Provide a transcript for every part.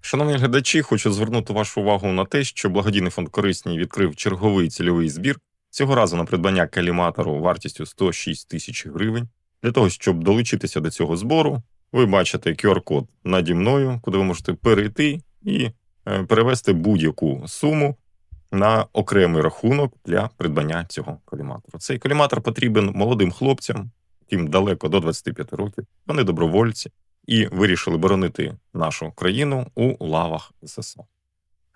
Шановні глядачі, хочу звернути вашу увагу на те, що благодійний фонд Корисні відкрив черговий цільовий збір цього разу на придбання каліматору вартістю 106 тисяч гривень. Для того, щоб долучитися до цього збору, ви бачите QR-код наді мною, куди ви можете перейти і е, перевести будь-яку суму на окремий рахунок для придбання цього коліматору. Цей коліматор потрібен молодим хлопцям, яким далеко до 25 років. Вони добровольці і вирішили боронити нашу країну у лавах ССО.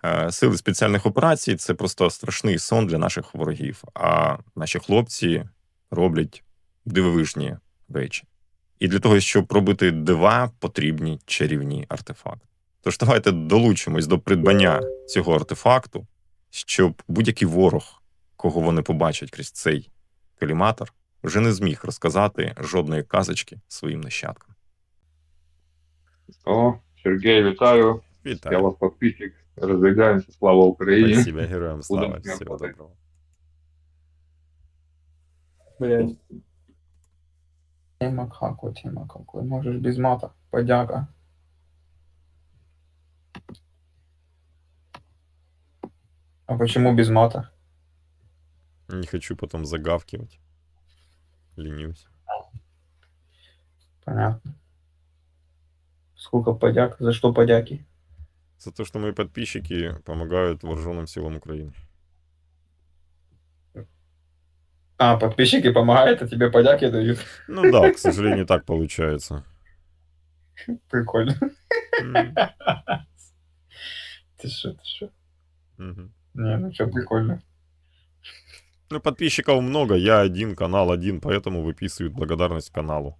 Е, Сили спеціальних операцій це просто страшний сон для наших ворогів. А наші хлопці роблять дивовижні речі. І для того, щоб робити дива, потрібні чарівні артефакти. Тож давайте долучимось до придбання цього артефакту, щоб будь-який ворог, кого вони побачать крізь цей каліматор, вже не зміг розказати жодної казочки своїм нащадкам. О, Сергей, вітаю. Я Вітаю. вас подписчик. Роздвигаємося. Слава Україні. Спасибо, героям слава. Будемо Всього доброго. Блять. Тема каку, тема какой. Можешь без мата. Подяка. А почему без мата? Не хочу потом загавкивать. Ленюсь. Понятно. Сколько подяк? За что подяки? За то, что мои подписчики помогают вооруженным силам Украины. А, подписчики помогают, а тебе подяки дают. Ну да, к сожалению, так получается. Прикольно. Ты что, ты что? Не, ну что, прикольно. Ну, подписчиков много, я один, канал один, поэтому выписывают благодарность каналу.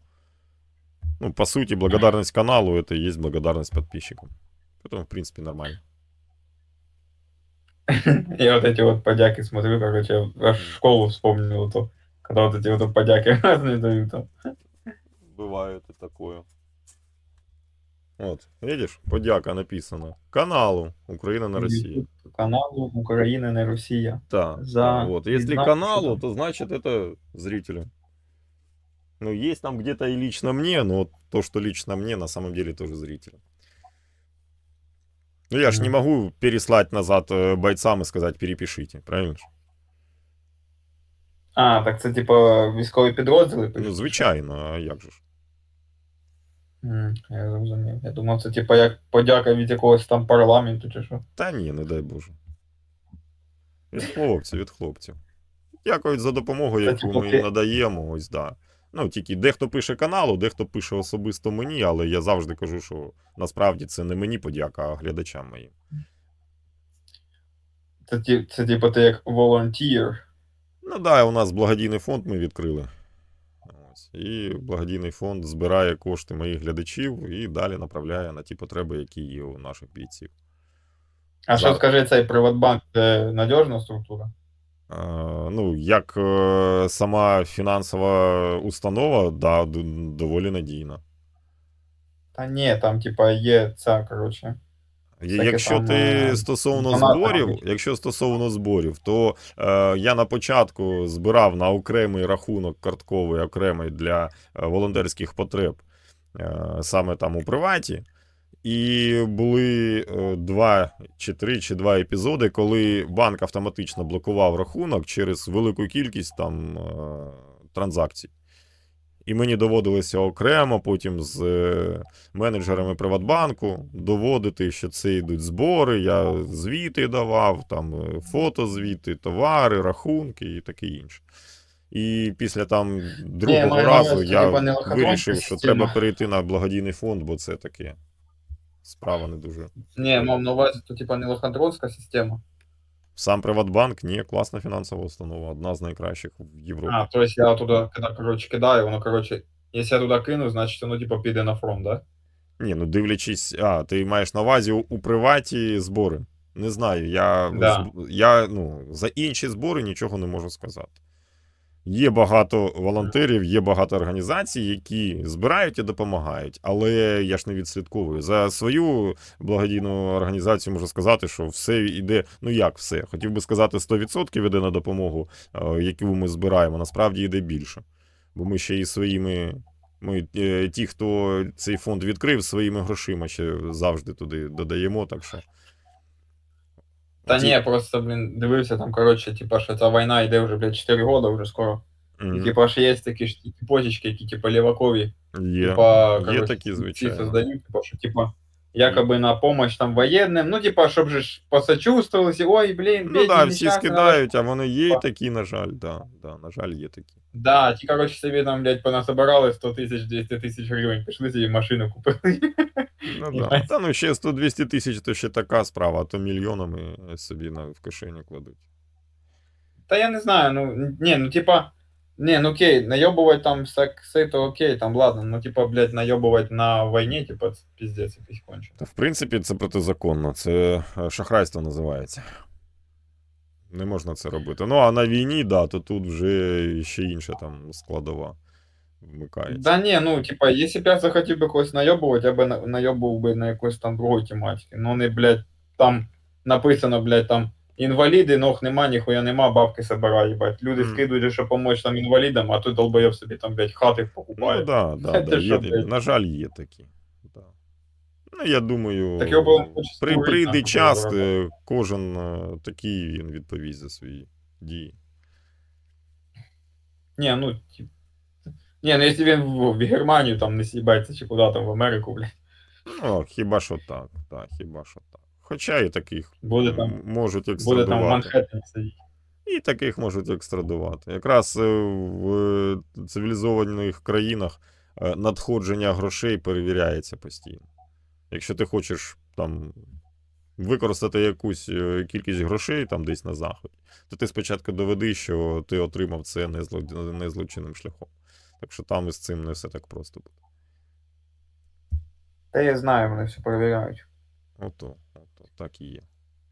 Ну, по сути, благодарность каналу это и есть благодарность подписчикам. Поэтому, в принципе, нормально. Я вот эти вот подяки смотрю, короче, аж школу вспомнил то. Когда вот эти вот подяки разные дают там. Бывает и такое. Вот, видишь, подяка написано. Каналу Украина на России. Каналу Украина не Росія. Да, За да, вот. Если знак, каналу, что то значит это зрителю. Ну, есть там где-то и лично мне, но вот то, что лично мне, на самом деле тоже зрителю. Ну, я ж не Мгм. могу переслать назад э, бойцам и сказать, перепишите, правильно? ж? А, так це типа військові підрозділи? Ну, звичайно, а як же ж? М, Я зрозумів. Я думав, це типа як подяка від якогось там парламенту чи що. Та ні, не дай Боже. Від хлопців, від хлопців. Дякують за допомогу, яку типу, ми їм надаємо. Ось да. Ну, тільки дехто пише каналу, дехто пише особисто мені, але я завжди кажу, що насправді це не мені подяка, а глядачам моїм. Це, це типа ти як волонтір. Ну да, у нас благодійний фонд ми відкрили. І благодійний фонд збирає кошти моїх глядачів і далі направляє на ті потреби, які є у наших бійців. А що скажи, цей Приватбанк це надіжна структура? Ну, як е, сама фінансова установа, да, доволі надійна. Та ні, там типа є ця, коротше. Якщо ти е, стосовно зборів, якщо стосовно зборів, то е, я на початку збирав на окремий рахунок картковий, окремий для е, волонтерських потреб, е, саме там у приваті. І були е, два чи три чи два епізоди, коли банк автоматично блокував рахунок через велику кількість там е, транзакцій. І мені доводилося окремо потім з е, менеджерами Приватбанку доводити, що це йдуть збори. Я звіти давав, там е, фотозвіти, товари, рахунки і таке інше. І після там другого на разу я вирішив, що треба перейти на благодійний фонд, бо це таке справа не дуже. Ні, мав на увазі, то типа не лохотронська система. Сам Приватбанк ні, класна фінансова установа, одна з найкращих в Європі. А, то есть я туди, коротше, кидаю, воно, коротше, якщо я туди кину, значить воно типа піде на фронт, да? Ні, ну дивлячись, а, ти маєш на увазі у, у приваті збори. Не знаю, я, Да. я ну, за інші збори нічого не можу сказати. Є багато волонтерів, є багато організацій, які збирають і допомагають, але я ж не відслідковую. За свою благодійну організацію можу сказати, що все йде. Ну як все? Хотів би сказати, 100% йде на допомогу, е, яку ми збираємо. Насправді йде більше. Бо ми ще і своїми. Ми е, ті, хто цей фонд відкрив, своїми грошима ще завжди туди додаємо. Так що. Та Ті- ні, просто, блін, дивився там, коротше, типа, що ця війна йде вже, блядь, 4 роки вже скоро. Мгм. І, типа, ще є такі ж ті позички, які, типа, лівакові. Є, Типа, є короче, такі, ці звичайно. создають, типа, що, типа, якоби на помощь там воєнним, ну, типа, щоб же ж посочувствовали, ой, блін, Ну бідні, так, да, всі нещасні, скидають, а вони є і Типа. такі, на жаль, да, да, на жаль, є такі. Да, ті, коротше, собі там, блядь, понасобирали 100 тисяч, 200 тисяч гривень, пішли собі машину купили. Ну да. Та ну ще 100-200 тисяч то ще така справа, а то мільйонами собі на, в кишені кладуть. Та я не знаю, ну, ні, ну, типа, не, ну окей, наебывать там все, все то окей, там, ладно, ну, типа, блядь, наебывать на войне, типа, це пиздец якийсь кончений. Та в принципі, це протизаконно, це е, шахрайство називається. Не можна це робити. Ну, а на війні, да, то тут вже ще інша там складова вмикається. Да не, ну, типа, если б я захотів би когось наебывать, я би на- наебывав би на якоїсь там другої тематики. Ну, не, блядь, там написано, блядь, там, інваліди, ног нема, ніхуя нема, бабки собирай, їбать. Люди Мгм. скидують, щоб помочь там інвалідам, а тут долбоєб собі там, блядь, хати Ну, покупає. да, да, Це да, що, є, блядь? на жаль, є такі. Да. Ну, я думаю, Так його було хочеться при, створити, прийде нахуй, час, е, кожен е, такий він відповість за свої дії. Не, ну, типа. Не, ну если він в, в Германію там не с'їбається чи куди там в Америку, блядь. Ну, хіба що так, так, хіба що так. Хоча і таких Буде м, там- можуть Буде там в екстрадувати. Манхеттені сидіти. І таких можуть екстрадувати. Якраз е, в е, цивілізованих країнах е, надходження грошей перевіряється постійно. Якщо ти хочеш там використати якусь е, кількість грошей там десь на заході, то ти спочатку доведи, що ти отримав це не, зло... не злочинним шляхом. Так що там із цим не все так просто буде. Та я знаю, вони все перевіряють. Ото, ото, так і є.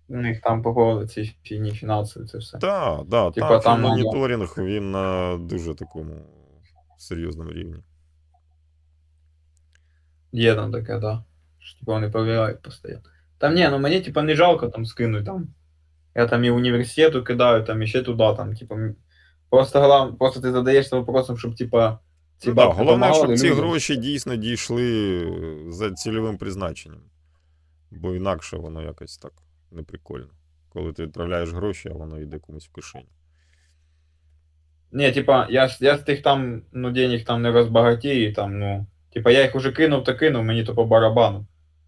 У них там по поводу ці фіні фінансові, це все. Так, да, Типа, там, там надо- моніторинг він на дуже такому серйозному рівні. Є там таке, да. Що типа вони перевіряють постійно. Там ні, ну мені типа не жалко там скинуть там. Я там і університету кидаю, там і ще туди, там, типа. Просто глав... просто ти задаєшся вопросом, щоб типа. Ці Ну, бабки головне, щоб ці людям. гроші дійсно дійшли за цільовим призначенням. Бо інакше воно якось так неприкольно. Коли ти відправляєш гроші, а воно йде комусь в кишені. Ні, типа, я, ж- я з тих там, ну, денег там не розбагатію, там, ну. Типа, я їх уже кинув, то кинув, мені то по барабану.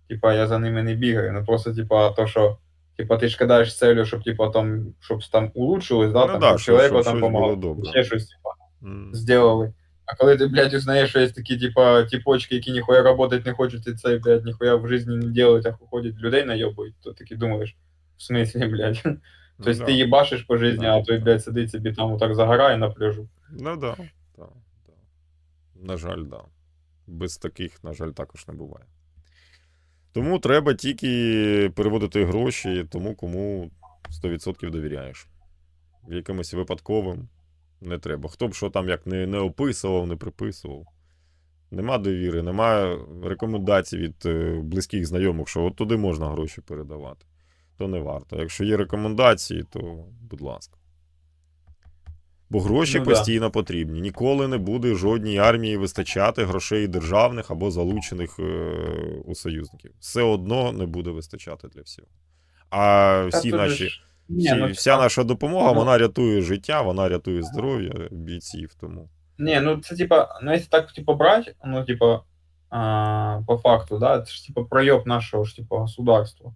Типа, я за ними не бігаю. Ну просто, типа, то, що. Типа, ти ж кидаєш з целью, щоб, типа, там, щоб там улучшилось, да, Ну там, да, щоб що- чоловіку що- там щось помагало. було добре. Ще щось, типа, М. сделали. А коли ти, блядь, узнаєш, що є такі, типа, типочки, які ніхуя работать не хочуть, і це, блядь, ніхуя в житті не делають, а ходять людей найобують, то таки думаєш, в смислі, блядь. Ну, Тобто да. ти їбашиш по житті, Да, а той, да. блядь, сидить собі там отак загорає на пляжу. Ну да, да, да. На жаль, да. Без таких, на жаль, також не буває. Тому треба тільки переводити гроші тому, кому 100% довіряєш. Якимось випадковим не треба. Хто б що там як не, не описував, не приписував. Нема довіри, нема рекомендацій від е, близьких знайомих, що от туди можна гроші передавати. То не варто. Якщо є рекомендації, то будь ласка. Бо гроші Ну да. постійно потрібні. Ніколи не буде жодній армії вистачати грошей державних або залучених е, у союзників. Все одно не буде вистачати для всього. А всі тут наші, ж- Ні, всі, ну, вся наша допомога, ну- вона рятує життя, вона рятує здоров'я бійців. Тому Не, ну це типа, ну если так типа брать, ну типа а, по факту, да, это ж типа проеб нашего ж типа государства.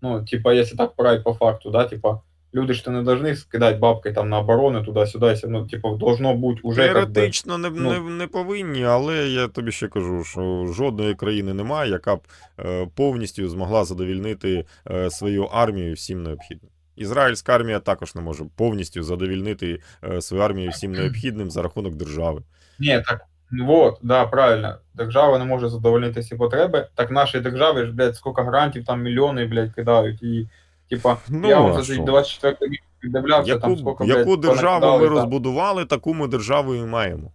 Ну, типа, если так брать по факту, да, типа, люди что не должны скидать бабкой там на оборону туда-сюда, если, ну, типа, должно быть уже как бы... теоретично не, ну- не, не повинні, але я тобі ще кажу, що жодної країни немає, яка б е, повністю змогла задовільнити е, свою армію всім необхідним. Ізраїльська армія також не може повністю задовільнити е, свою армію всім необхідним за рахунок держави. Ні, так, вот, да, правильно. Держава не може задовольнити всі потреби. Так нашій державі ж, блядь, скільки грантів, там мільйони, блядь, кидають. І, типа, Ну, я вам за що? цей 24 рік піддивлявся, там Яку, блядь, яку державу ми там. розбудували, таку ми державу і маємо.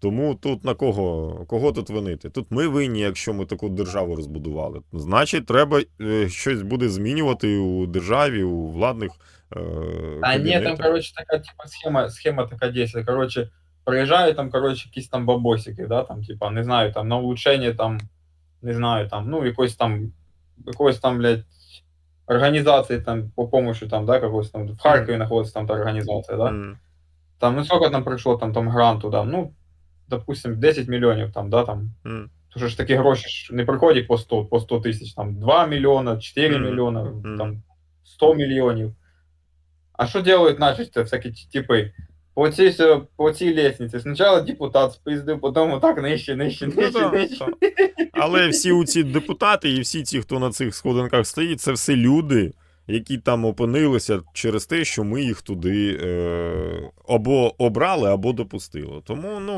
Тому тут на кого, кого тут винити? Тут ми винні, якщо ми таку державу розбудували. Значить, треба е, щось буде змінювати у державі, у владних. Е, А ні, там, короче, така типа схема, схема така дійсно. Короче, приїжджають там, коротше, якісь там бабосики, да, там, типа, не знаю, там, на улучшення там, не знаю, там, ну, якоїсь там, якоїсь там, блядь, організації там по помощі там, да, какой-то там в Харкові знаходиться там та організація, да. М. Там, ну сколько там прийшло там, там гранту, да, ну, допустим, 10 мільйонів там, да, там. М. Тому що ж такі гроші ж не приходять по 100, по 100 тисяч, там 2 мільйона, 4 Мгм. мільйона, Мгм. там 100 мільйонів. А що делают наші це всякі ті- типи? По цій, сьо- по цій лестниці. Спочатку депутат спиздив, потім отак нижче, нижче, Ну, нижче, да, нижче. Але всі ці депутати і всі ті, хто на цих сходинках стоїть, це все люди, які там опинилися через те, що ми їх туди е, або обрали, або допустили. Тому, ну,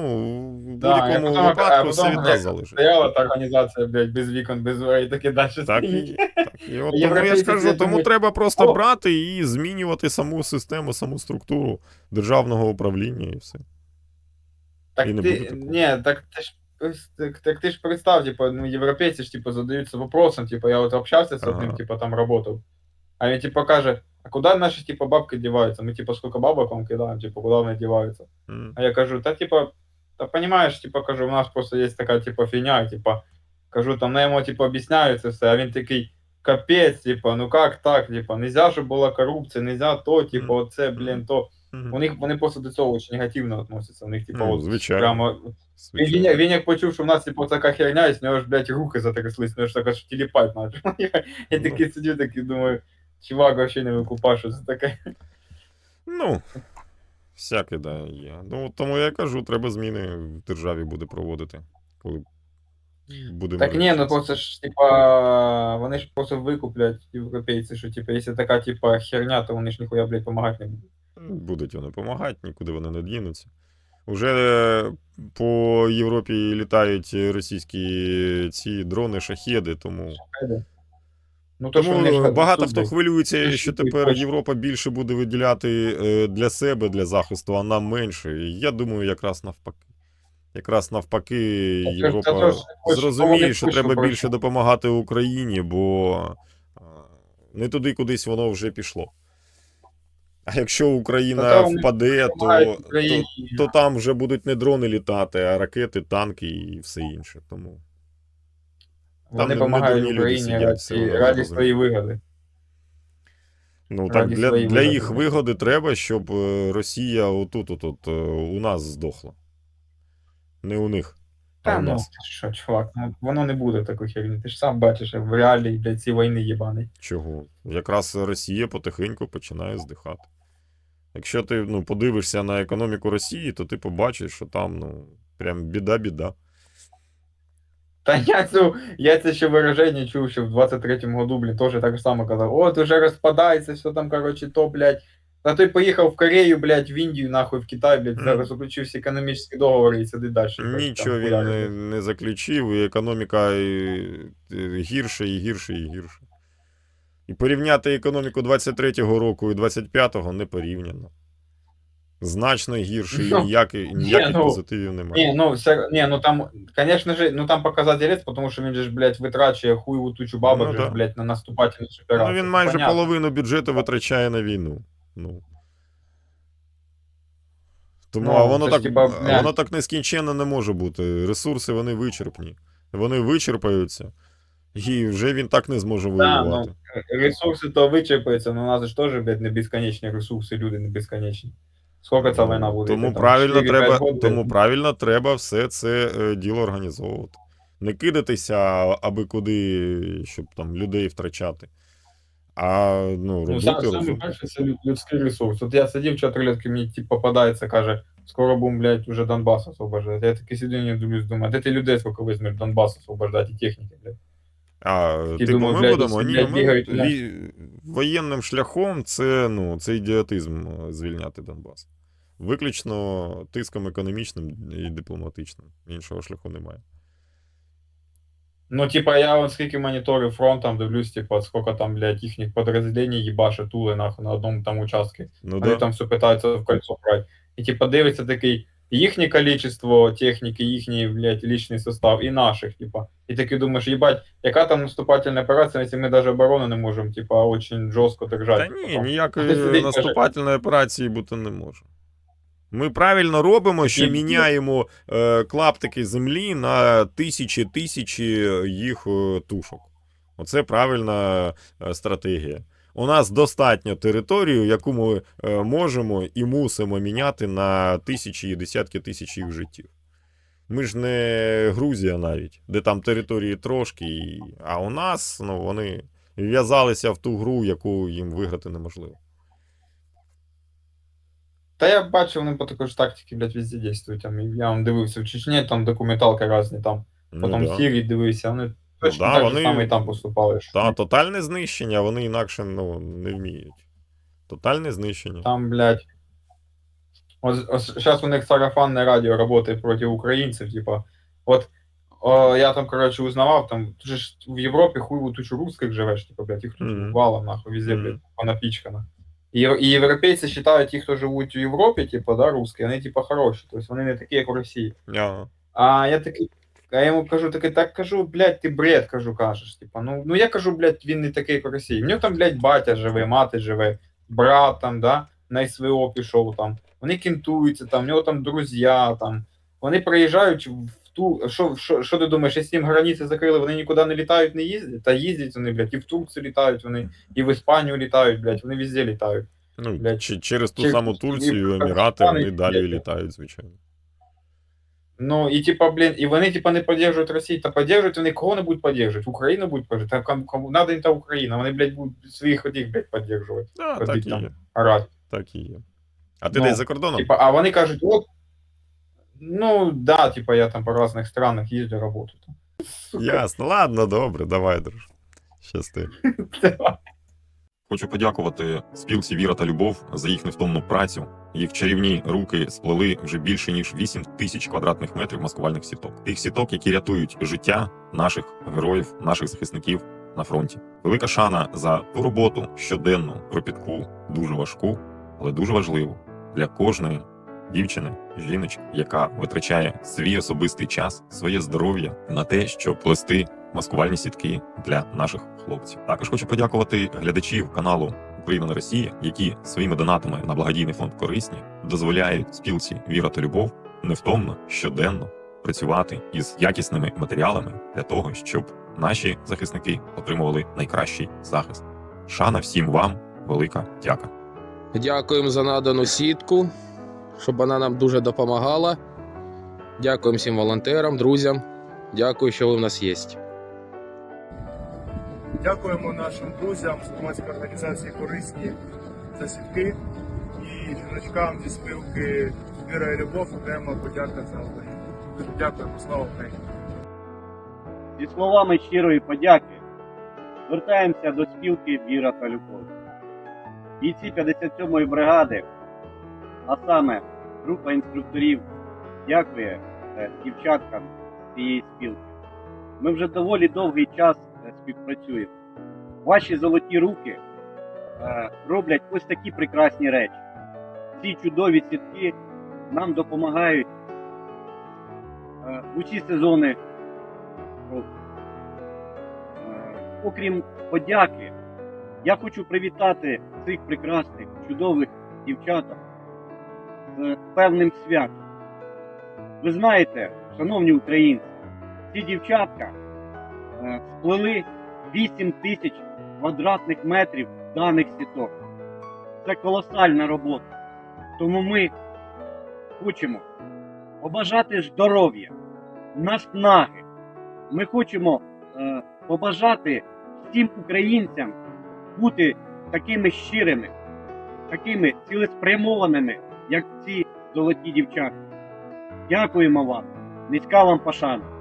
в Да, будь-якому випадку все від нас залежить. Стояла та організація, блядь, без вікон, без дверей, таке далі Так і, так. і от тому я ж кажу, тому треба просто «О!» брати і змінювати саму систему, саму структуру державного управління і все. Так І не ти, не, так ти ж так, так ты ж представь, типа, ну, европейцы ж, типа, задаются вопросом, типа, я вот общался с одним, Ага. типа, там работал, а він, типа, каже, а куда наши, типа, бабки деваются? Мы, типа, сколько бабок вам кидаем, типа, куда вони деваются? М. А я кажу, та, типа, та понимаешь, типа, кажу, у нас просто есть така, типа, фігня, типа, кажу, там, на йому, типа, об'ясняю це все, а він такий, капець, типа, ну как так, типа, нельзя, щоб була корупція, нельзя то, типа, Мгм. оце, блін, то. Мгм. У них, вони просто до цього очень негативно относяться, у них, типа, Ну, от, звичайно. прямо, Звичайно. він, як- він як почув, що в нас типу така херня, і з нього ж, блядь, руки затряслись, ну ж так аж тіліпать наче. Я Ну. такий сидів, такий думаю, чувак вообще не викупав, що це таке. Ну, всяке, да, є. Ну, тому я кажу, треба зміни в державі буде проводити, коли буде Так ні, ну просто ж, типа, вони ж просто викуплять європейці, що типа, якщо така, типа, херня, то вони ж ніхуя, блядь, помагати не будуть. Будуть вони допомагати, нікуди вони не дінуться. Уже по Європі літають російські ці дрони, шахеди, тому. Ну, то, що Тому багато хто хвилюється, що тепер. Європа більше буде виділяти е, для себе, для захисту, а нам менше. Я думаю, якраз навпаки. Якраз навпаки, Європа зрозуміє, що треба більше допомагати Україні, бо е, не туди кудись воно вже пішло. А якщо Україна та впаде, то, то, то там вже будуть не дрони літати, а ракети, танки і все інше. Тому Вони не- не допомагають люди Україні сидять, все раді, одно раді розуміють. вигоди. Ну так для, для вигоди. їх вигоди треба, щоб е, Росія отут, отут, е, у нас здохла. Не у них, Та ну, що, чувак, ну, воно не буде такої херні. Ти ж сам бачиш, в реалії, блядь, ці війни єбаний. Чого? Якраз Росія потихеньку починає здихати. Якщо ти ну, подивишся на економіку Росії, то ти побачиш, що там ну, прям біда-біда. Та я цю, я це ще вираження чув, що в 23-му году, блін, теж так само казав, от уже розпадається, все там, короче, то, блядь. А той поїхав в Корею, блядь, в Індію, нахуй, в Китай, блядь, зараз заключив всі економічні договори і сидить далі. Нічого він не, не заключив, і економіка і, і гірше, і гірше, і гірше. І порівняти економіку 23-го року і 25-го не порівняно. Значно гірше, і Ну, ніяких, ніяких ну, позитивів немає. Не, ну, все, не, ну там, конечно же, ну там показатель, потому що він же ж, блядь, витрачує хуйову тучу бабок, Ну, же да. блядь, на наступательні Ну, він майже Понятно. половину бюджету витрачає на війну. Ну. Тому Ну, а воно так, типа, а воно так нескінченно не може бути. Ресурси вони вичерпні. Вони вичерпаються, і вже він так не зможе Да, воювати. ну, ресурси то вичерпаються, але у нас ж теж, блядь, не безконечні ресурси, люди не безконечні. Скільки ця війна буде? Тому там, правильно треба, тому правильно треба все це е, діло організовувати. Не кидатися аби куди, щоб там людей втрачати. А ну, робити Ну, сам, саме перше, це лю- людський ресурс. От я сидів чотирилетки, мені тип попадається, каже, скоро будемо, блядь, уже Донбас освобождати. Я такий сидів, не дивлюсь, думаю, де ти людей скільки візьмеш Донбас освобождати і техніки, блядь. А, Такі типу, думаю, ми блядь, будемо ні, блядь, ми бігають, блядь. воєнним шляхом це, ну, це ідіотизм е, звільняти Донбас. Виключно тиском економічним і дипломатичним. Іншого шляху немає. Ну, типа, я от скільки моніторив фронт, там дивлюсь, типа, скільки там, блядь, їхніх підрозділень їбаше тули, нахуй, на одному там участку. Ну, Вони да. там все питаються в кольцо брати. І типа дивиться такий їхнє количество техніки, їхній, блядь, личний состав і наших, типа. І такий думаєш, їбать, яка там наступательна операція, якщо ми навіть оборону не можемо, типа, очень жорстко держати. Та ні, ніякої наступательної операції бути не може. Ми правильно робимо, що міняємо е, клаптики землі на тисячі тисячі їх е, тушок. Оце правильна е, стратегія. У нас достатньо територію, яку ми е, можемо і мусимо міняти на тисячі і десятки тисяч їх життів. Ми ж не Грузія навіть, де там території трошки, а у нас ну, вони в'язалися в ту гру, яку їм виграти неможливо. Та я бачу, вони по такої ж тактиці, блядь, везде дійствують. Там, я вам дивився в Чечні, там документалка різні, там, потім Ну, да. в Сирії дивився, вони точно да, так вони- саме і там поступали. що Та, тотальне знищення, вони інакше ну, не вміють. Тотальне знищення. Там, блядь, вот сейчас у них сарафанное радио работает против украинцев, типа, вот о, я там, короче, узнавал, там, же ж в Европе хуй тучу русских живешь, типа, блядь, их тут Мгм. валом, нахуй, везде, блядь, понапичкано. И, и европейцы считают ті, хто живуть в Європі, типа, да, русські, вони, типа, хороші, тобто вони не такі, як у Росії. Ага. А я такий, а я йому кажу, такий, так кажу, блядь, ти бред, кажу, кажеш. Типа, ну, ну я кажу, блядь, він не такий, як у Росії. В нього там, блядь, батя живе, мати живе, брат там, да, на СВО пішов там. Вони кентуються там, в нього там друзі там. Вони приїжджають в ту. Що, що, що ти думаєш, якщо їм границі закрили, вони нікуди не літають, не їздять? Та їздять вони, блядь, і в Турцію літають вони, і в Іспанію літають, блядь, вони везде літають. Ну, Блядь, через ту через- саму Турцію, Емірати, вони далі літають, звичайно. Ну, і типа, блін, і вони типа не підтримують Росію, та підтримують вони кого не будуть підтримувати? Україну будуть підтримувати, та кому, надо їм та Україна, вони, блядь, будуть своїх одних, блядь, підтримувати, Да, Ходить так і там. є. орати. Так і є. А ти Ну, десь за кордоном? Типа, а вони кажуть, от, ну, да, типа, я там по разных странах їздю. Сука. Ясно. Ладно, добре, давай, друж. Щасти. Хочу подякувати спілці Віра та Любов за їх невтомну працю. Їх чарівні руки сплели вже більше ніж 8 тисяч квадратних метрів маскувальних сіток. Тих сіток, які рятують життя наших героїв, наших захисників на фронті. Велика шана за ту роботу щоденну, кропітку, дуже важку, але дуже важливу для кожної дівчини, жіночки, яка витрачає свій особистий час, своє здоров'я на те, щоб плести маскувальні сітки для наших хлопців. Також хочу подякувати глядачів каналу Україна на Росії, які своїми донатами на благодійний фонд корисні дозволяють спілці Віра та Любов невтомно щоденно працювати із якісними матеріалами для того, щоб наші захисники отримували найкращий захист. Шана всім вам, велика дяка. Дякуємо за надану сітку, щоб вона нам дуже допомагала. Дякуємо всім волонтерам, друзям. Дякую, що ви в нас є. Дякуємо нашим друзям з громадської організації Корисні за сітки і жіночкам зі спілки Віра і Любов окрема подяка за Україну. Дякуємо, слава Україні! Зі словами щирої подяки звертаємося до спілки Віра та Любов. Бійці 57-ї бригади, а саме група інструкторів, дякує е, дівчаткам цієї спілки. Ми вже доволі довгий час співпрацюємо. Ваші золоті руки е, роблять ось такі прекрасні речі. Ці чудові сітки нам допомагають е, в усі сезони року. Е, Окрім подяки, я хочу привітати цих прекрасних, чудових дівчаток з певним святом. Ви знаєте, шановні українці, ці дівчатка е, сплели 8 тисяч квадратних метрів даних сіток. Це колосальна робота. Тому ми хочемо побажати здоров'я, наснаги. Ми хочемо е, побажати всім українцям бути такими щирими, такими цілеспрямованими, як ці золоті дівчата. Дякуємо вам, низька вам пошана.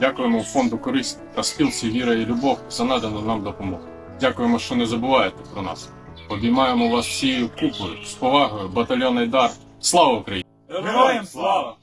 Дякуємо фонду Користь та спілці Віра і Любов за надану нам допомогу. Дякуємо, що не забуваєте про нас. Обіймаємо вас всією купою з повагою, батальйон дар. Слава Україні! Героям слава!